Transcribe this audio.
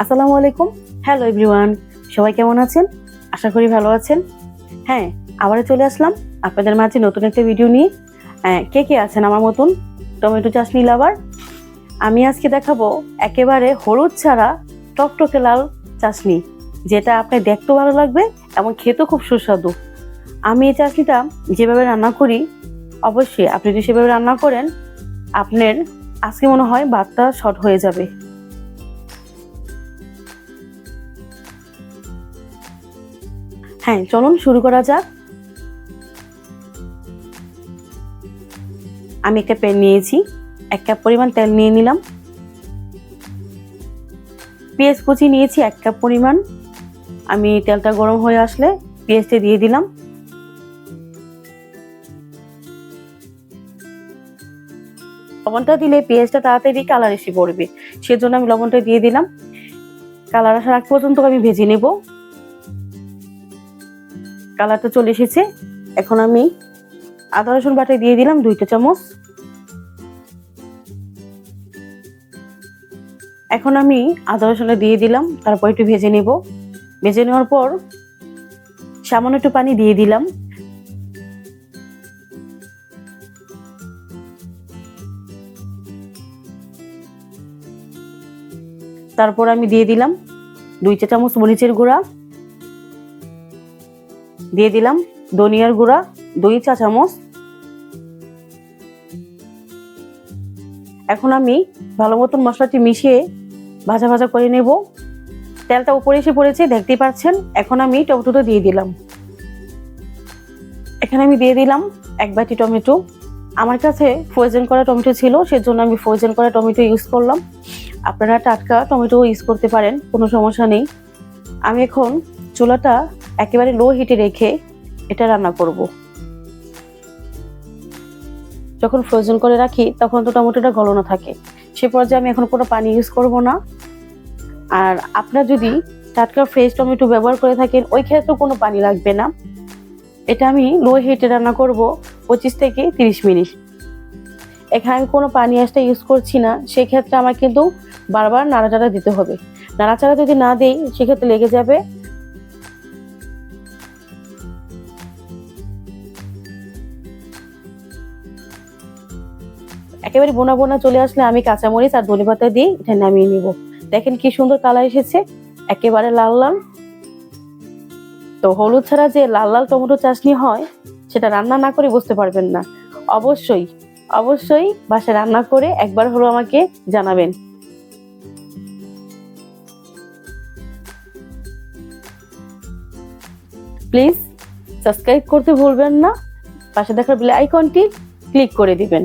আসসালামু আলাইকুম। Hello everyone সবাই কেমন আছেন? আশা করি ভালো আছেন। হ্যাঁ আবারও চলে আসলাম আপনাদের মাঝে নতুন একটা ভিডিও নিয়ে। হ্যাঁ, কে কে আছেন আমার মতন? টমেটো চাষনি লাভার আমি আজকে দেখাবো একেবারে হলুদ ছাড়া টকটকে লাল চাশনি যেটা আপনার দেখতেও ভালো লাগবে এবং খেতেও খুব সুস্বাদু। আমি এই চাশনিটা যেভাবে রান্না করি অবশ্যই আপনি যদি সেভাবে রান্না করেন আপনার আজকে মনে হয় ভাতটা শর্ট হয়ে যাবে। হ্যাঁ চলুন শুরু করা যাক। আমি একটা প্যান নিয়েছি, এক কাপ পরিমাণ তেল নিয়ে নিলাম। পেঁয়াজ কুচি নিয়েছি, এক কাপ পরিমাণ। আমি তেলটা গরম হয়ে আসলে পেঁয়াজটা দিয়ে দিলাম। লবণটা দিলে পেঁয়াজটা তাড়াতাড়ি কালার এসে পড়বে, সেজন্য আমি লবণটা দিয়ে দিলাম। কালার আসার আগ পর্যন্ত আমি ভেজে নেব। কালারটা চলে এসেছে। এখন আমি আদা, রসুন বাটা দিয়ে দিলাম, দুইটা চামচ। এখন আমি আদা, রসুনটা দিয়ে দিলাম, তারপর একটু ভেজে নেব। ভেজে নেওয়ার পর সামান্য একটু পানি দিয়ে দিলাম। তারপর আমি দিয়ে দিলাম দুই চা চামচ মরিচের গুঁড়া। দিয়ে দিলাম ধনিয়ার গুঁড়া, দুই চা চামচ। এখন আমি ভালো মতন মশলাটি মিশিয়ে ভাজা ভাজা করে নেব। তেলটা উপরে এসে পড়েছে, দেখতেই পাচ্ছেন। এখন আমি টমেটোটা দিয়ে দিলাম। এখানে আমি দিয়ে দিলাম এক বাটি টমেটো। আমার কাছে ফ্রোজেন করা টমেটো ছিল, সেজন্য আমি ফ্রোজেন করা টমেটো ইউজ করলাম। আপনারা টাটকা টমেটো ইউজ করতে পারেন, কোনো সমস্যা নেই। আমি এখন চুলাটা একেবারে লো হিটে রেখে এটা রান্না করব। যখন ফ্রোজেন করে রাখি, তখন তো টমেটোটা গলনো থাকে। সে পর্যায়ে আমি এখন কোনো পানি ইউজ করব না। আর আপনার যদি টাটকা ফ্রেশ টমেটো ব্যবহার করে থাকেন, ওই ক্ষেত্রে কোনো পানি লাগবে না। এটা আমি লো হিটে রান্না করব পঁচিশ থেকে তিরিশ মিনিট। এখানে আমি কোনো পানি আসটা ইউজ করছি না, সেক্ষেত্রে আমার কিন্তু বারবার নাড়াচাড়া দিতে হবে। নাড়াচাড়া যদি না দিই, সেক্ষেত্রে লেগে যাবে একেবারে বোনা বোনা চলে আসলে আমি কাঁচামরিচ আর ধনে পাতা দিয়ে এটা নামিয়ে নিব। দেখেন কি সুন্দর কালার এসেছে, একেবারে লাল লাল। তো হলুদ ছাড়া যে লাল লাল টমেটো চাশনি হয়, সেটা রান্না না করে বুঝতে পারবেন না। অবশ্যই অবশ্যই বাসায় রান্না করে একবার হলো আমাকে জানাবেন। প্লিজ সাবস্ক্রাইব করতে ভুলবেন না, পাশে দেখার বেল আইকনটি ক্লিক করে দিবেন।